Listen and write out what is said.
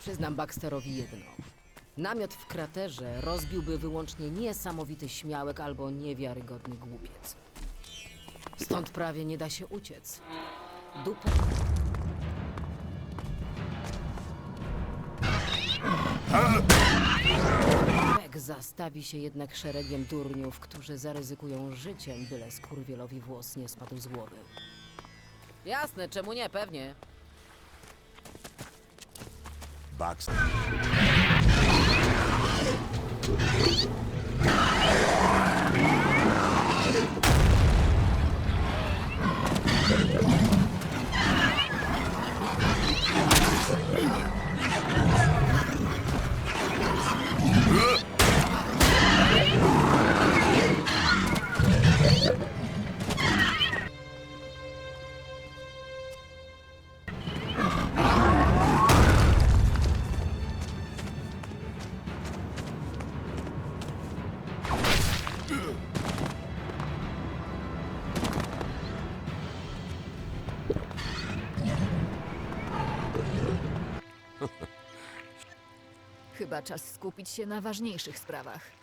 Przyznam Baxterowi jedno. Namiot w kraterze rozbiłby wyłącznie niesamowity śmiałek albo niewiarygodny głupiec. Stąd prawie nie da się uciec. Dupę. Pek zastawi się jednak szeregiem durniów, którzy zaryzykują życiem, byle skurwielowi włos nie spadł z głowy. Jasne, czemu nie, pewnie. box. Chyba czas skupić się na ważniejszych sprawach.